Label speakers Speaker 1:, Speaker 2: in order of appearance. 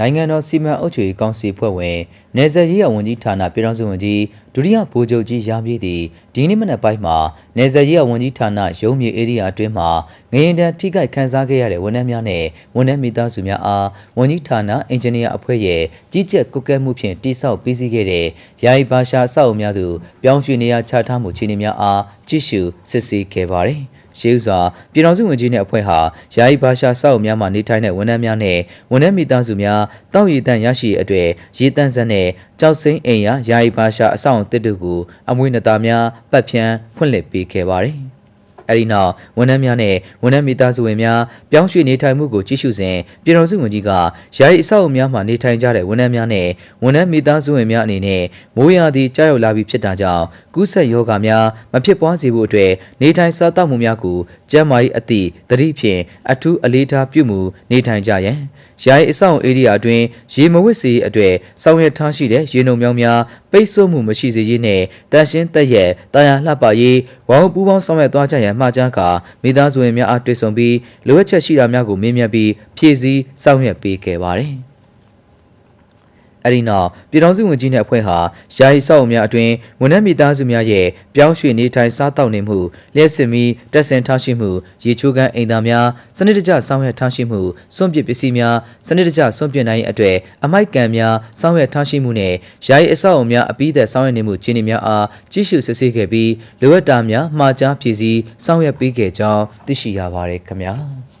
Speaker 1: နိုင်ငံတော်စီမံအုပ်ချုပ်ရေးကောင်စီဖွဲ့ဝင်နေဆက်ရေးရဝန်ကြီးဌာနပြည်ထောင်စုဝန်ကြီးဒုတိယဗိုလ်ချုပ်ကြီးရာပြည့်သည်ဒီနေ့မနက်ပိုင်းမှာနေဆက်ရေးရဝန်ကြီးဌာနရုံးမြေဧရိယာအတွင်းမှာငရင်တန်ထိခိုက်ခန်းစားခဲ့ရတဲ့ဝန်ထမ်းများနဲ့ဝန်ထမ်းမိသားစုများအားဝန်ကြီးဌာနအင်ဂျင်နီယာအဖွဲ့ရဲ့ကြီးကြပ်ကွပ်ကဲမှုဖြင့်တိစောက်ပြီးစီးခဲ့တဲ့ယာယီဘာရှာအဆောက်အအုံများသို့ပြောင်းရွှေ့နေရာချထားမှုခြေအနေများအားကြည့်ရှုစစ်ဆေးခဲ့ပါတယ်။ ရှေးဥစွာပြည်တော်စုဝင်ကြီးနဲ့အဖွဲ့ဟာယာယီဘာရှာစောက်များမှနေထိုင်တဲ့ဝန်ထမ်းများနဲ့ဝန်ထမ်းမိသားစုများတောက်ရည်တန့်ရရှိရေးအတွက်ရေတန့်စက်နဲ့ကြောက်စိမ့်အိမ်ယာယာယီဘာရှာအဆောင်အသစ်တို့ကိုအမွေနှသားများပတ်ဖြန်းဖွင့်လှစ်ပေးခဲ့ပါတယ်။ အဲဒီနောက်ဝန်ထမ်းများနဲ့ဝန်ထမ်းမိသားစုဝင်များပြောင်းရွှေ့နေထိုင်မှုကိုကြည့်ရှုစဉ်ပြည်တော်စုဝင်ကြီးကယာယီအဆောက်အအုံများမှနေထိုင်ကြတဲ့ဝန်ထမ်းများနဲ့ဝန်ထမ်းမိသားစုဝင်များအနေနဲ့မိုးရာသီကြာရောက်လာပြီးဖြစ်တာကြောင့်ကူးစက်ရောဂါများမဖြစ်ပွားစေဖို့အတွက်နေထိုင်စားသောက်မှုများကိုကျန်းမာရေးအသည့်သတိဖြင့်အထူးအလေးထားပြုမှုနေထိုင်ကြရန်ယာယီအဆောက်အုံဧရိယာအတွင်းရေမဝစ်စေအတွက်ဆောင်ရွက်ထားရှိတဲ့ရေနုံမြောင်းများပိတ်ဆို့မှုမရှိစေရေးနဲ့တန်ရှင်းသက်ရက်တာယာလှပရေးဝေါပူးပေါင်းဆောင်ရွက်သွားကြရန်မှာကြားကာမိသားစုဝင်များအားတွေ့ဆုံပြီးလိုအပ်ချက်ရှိတာများကိုမေးမြန်းပြီးဖြည့်ဆည်းဆောင်ရွက်ပေးခဲ့ပါတယ်။ အဲဒီနောက်ပြည်ထောင်စုဝန်ကြီးနဲ့အဖွဲ့ဟာယာယီစောက်အုံများအတွင်ဝန်ထမ်းမိသားစုများရဲ့ပြောင်းရွှေ့နေထိုင်စားတောက်နေမှုလျှက်စစ်မီတက်ဆင်ထားရှိမှုရေချိုးခန်းအိမ်သားများစနစ်တကျဆောင်ရွက်ထားရှိမှုစွန့်ပစ်ပစ္စည်းများစနစ်တကျစွန့်ပစ်နိုင်ရေးအတွက်အမိုက်ကံများဆောင်ရွက်ထားရှိမှုနဲ့ယာယီအဆောက်အုံများအပြီးသက်ဆောင်ရွက်နေမှုခြေအနေများအားကြီးစုစစ်ဆေးခဲ့ပြီးလိုအပ်တာများမှာကြားဖြည့်ဆည်းဆောင်ရွက်ပေးခဲ့ကြောင်းသိရှိရပါတယ်ခင်ဗျာ။